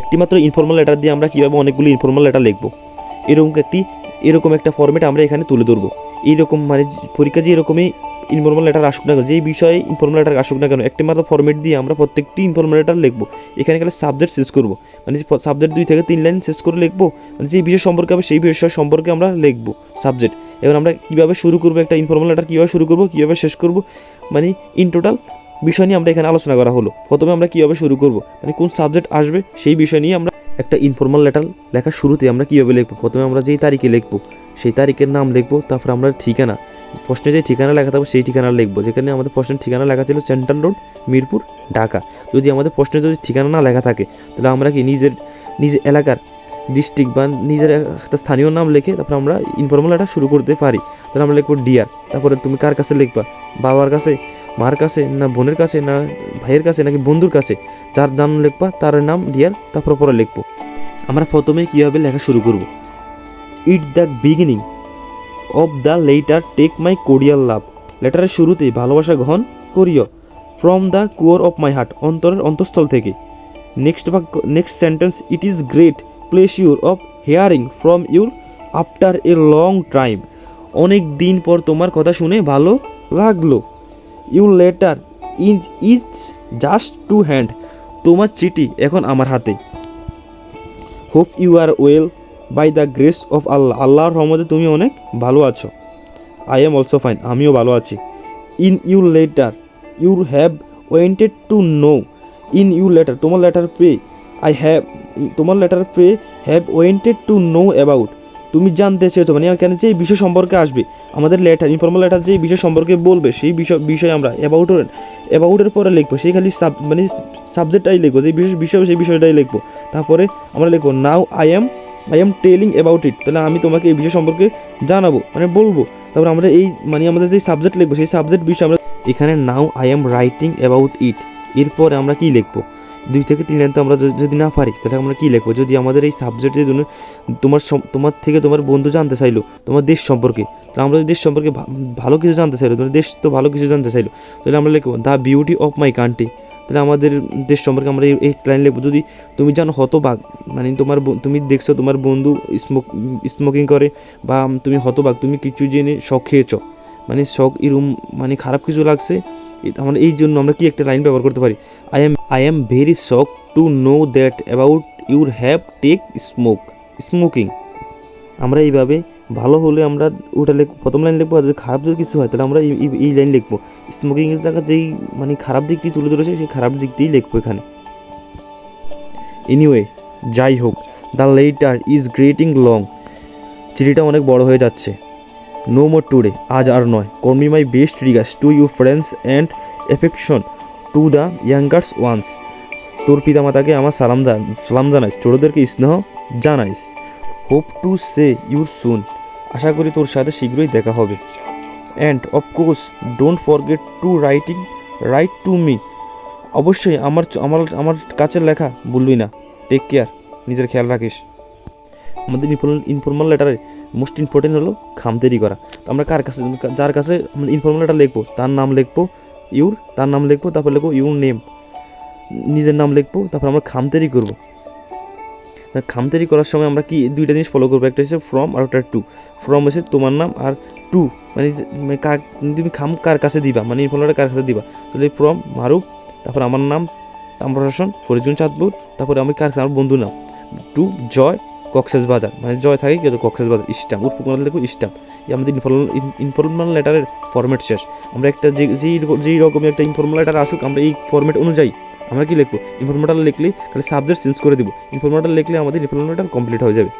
একটি মাত্র informal letter দিয়ে আমরা কীভাবে অনেকগুলো ইনফর্মাল লেটার লিখব? এরকম একটি, এরকম একটা ফর্মেট আমরা এখানে তুলে ধরবো। এইরকম মানে পরীক্ষা যে এরকমই ইনফর্মাল লেটার আসুক না কেন, যেই বিষয়ে ইনফর্মাল লেটার আসুক না কেন একটি মাত্র ফর্মেট দিয়ে আমরা প্রত্যেকটি ইনফর্মাল লেটার লিখব। এখানে গেলে সাবজেক্ট শেষ করব। মানে সাবজেক্ট দুই থেকে তিন লাইন শেষ করে লিখব। মানে যেই বিষয় সম্পর্কে হবে, সেই বিষয় সম্পর্কে আমরা লিখব সাবজেক্ট এবার আমরা কীভাবে শুরু করব একটা ইনফর্মাল লেটার কীভাবে শুরু করব, কীভাবে শেষ করব? মানে ইন টোটাল বিষয় নিয়ে আমরা এখানে আলোচনা করা হলো। প্রথমে আমরা কীভাবে শুরু করব? মানে কোন সাবজেক্ট আসবে? সেই বিষয় নিয়ে আমরা একটা ইনফর্মাল লেটার লেখার শুরুতে আমরা কীভাবে লিখব? প্রথমে আমরা যেই তারিখে লিখব, সেই তারিখের নাম লিখব, তারপর আমরা ঠিকানা, প্রশ্নে যে ঠিকানা লেখা থাকবে সেই ঠিকানা লিখব। যেখানে আমাদের প্রশ্নের ঠিকানা লেখা ছিল সেন্ট্রাল রোড মিরপুর, ঢাকা। যদি আমাদের প্রশ্নে যদি ঠিকানা না লেখা থাকে, তাহলে আমরা কি নিজের নিজের এলাকার ডিস্ট্রিক্ট বা নিজের একটা স্থানীয় নাম লিখে তারপর আমরা ইনফর্মাল লেটার শুরু করতে পারি। তাহলে আমরা লিখব ডিয়ার তারপরে তুমি কার কাছে লিখবা? বাবার কাছে মার কাছে না বোনের কাছে না ভাইয়ের কাছে নাকি বন্ধুর কাছে? যার নাম লিখবা, তার নাম ডিয়ার তারপর পরে লিখব। আমরা প্রথমে কীভাবে লেখা শুরু করব? It the beginning of the letter take my cordial love লেটারের শুরুতেই ভালোবাসা গ্রহণ করিও। From the core of my heart অন্তরের অন্তঃস্থল থেকে। নেক্সট বা next sentence it is great pleasure of hearing from your after a long time অনেক দিন পর তোমার কথা শুনে ভালো লাগল। Your letter is is just to hand. তোমার চিঠি এখন আমার হাতে। Hope you are well by the grace of আল্লাহ। আল্লাহর রহমতে তুমি অনেক ভালো আছো। আই এম অলসো ফাইন, আমিও ভালো আছি। In you letter you have wanted to know. In you letter, তোমার লেটার পে, আই হ্যাভ, তোমার letter pay have wanted to know about. তুমি জানতে চেয়েছো মানে এখানে যে বিষয় সম্পর্কে আসবে? আমাদের লেটার ইনফর্মাল লেটার যে বিষয় সম্পর্কে বলবে, সেই বিষয়, বিষয়ে আমরা অ্যাবাউটের অ্যাবাউটের পরে লিখব। সেই খালি সাব মানে সাবজেক্টটাই লিখব, যে বিষয় বিষয়, সেই বিষয়টাই লিখব। তারপরে আমরা লিখব now I am I am telling about it তাহলে আমি তোমাকে এই বিষয় সম্পর্কে জানাব মানে বলব। তারপরে আমরা এই মানে আমাদের যে সাবজেক্ট লিখব, সেই সাবজেক্ট বিষয় আমরা, এখানে now I am writing about it এরপরে আমরা কি লিখব? দুই থেকে তিন লাইন তো আমরা যদি- না পারি, তাহলে আমরা কী লিখব? যদি আমাদের এই সাবজেক্টের জন্য তোমার তোমার থেকে তোমার বন্ধু জানতে চাইলো, তোমার দেশ সম্পর্কে, তাহলে আমরা দেশ সম্পর্কে ভালো কিছু জানতে চাইলো, তোমার দেশ তো ভালো কিছু জানতে চাইলো, তাহলে আমরা লিখব the beauty of my country তাহলে আমাদের দেশ সম্পর্কে আমরা এই- এই লাইন লিখব, যদি তুমি জানো হতবাগ মানে তোমার তুমি দেখছ তোমার বন্ধু স্মোক স্মোকিং করে, বা তুমি হতবাগ তুমি কিছু জেনে শখ খেয়েছো মানে শখ এরম মানে খারাপ কিছু লাগছে আমরা এই জন্য আমরা কি একটা লাইন ব্যবহার করতে পারি? I am I am very shock to know that about your have take smoke smoking আমরা এইভাবে ভালো হলে আমরা ওটা লিখ প্রথম লাইন লিখব, আর যদি খারাপ যদি কিছু হয়, তাহলে আমরা এই- লাইন লিখব। স্মোকিং স্মোকিংয়ের জায়গা যেই মানে খারাপ দিকটি তুলে ধরেছে, সেই খারাপ দিকটিই লিখব এখানে। এনিওয়ে যাই হোক the letter is getting long চিঠিটা অনেক বড় হয়ে যাচ্ছে। নো মোর টুডে আজ আর নয়। কর্মি my best regards to you friends and affection to the youngers ones তোর পিতামাতাকে আমার সালাম জান সালাম জানাইস। ছোটোদেরকে স্নেহ জানাইস। Hope to see your soon আশা করি তোর সাথে শীঘ্রই দেখা হবে। And of course don't forget to writing write to me অবশ্যই আমার আমার আমার কাছের লেখা বলবি না। টেক কেয়ার নিজের খেয়াল রাখিস। আমাদের ইনফর্মাল লেটারে মোস্ট ইম্পর্টেন্ট হলো খাম তৈরি করা। তো আমরা কার কাছে, যার কাছে আমরা ইনফর্মাল লেটার লিখব, তার নাম লিখব ইউর তার নাম লিখব, তারপর লিখব ইউর নেম নিজের নাম লিখব, তারপর আমরা খাম তৈরি করব। খাম তৈরি করার সময় আমরা কি, দুইটা জিনিস ফলো করব, একটা হচ্ছে ফ্রম আর একটা টু ফ্রম হচ্ছে তোমার নাম আর টু মানে মানে কার তুমি খাম কার কাছে দিবা মানে ইনফর্মাল কার কাছে দিবা? তাহলে ফ্রম মারুফ, তারপর আমার নাম, তাম্রশাসন ফরিজুন চাঁদপুর, তারপরে আমি কার আমার বন্ধু নাম। টু জয় কক্সেস বাজার মানে জয় থাকে কিন্তু কক্সেস বাজার, স্ট্যাম্প উর্ফ লিখব ইস্টাম এই আমাদের ইনফর্মাল ইনফর্মাল লেটারের ফর্মেট শেষ। আমরা একটা যে যেই রকমের একটা ইনফর্মাল লেটার আসুক, আমরা এই ফর্মেট অনুযায়ী আমরা কি লিখব? ইনফর্মেটার লিখলে খালি সাবজেক্ট চেঞ্জ করে দিব। ইনফর্মেটার লিখলে আমাদের ইনফর্মেটার কমপ্লিট হয়ে যাবে।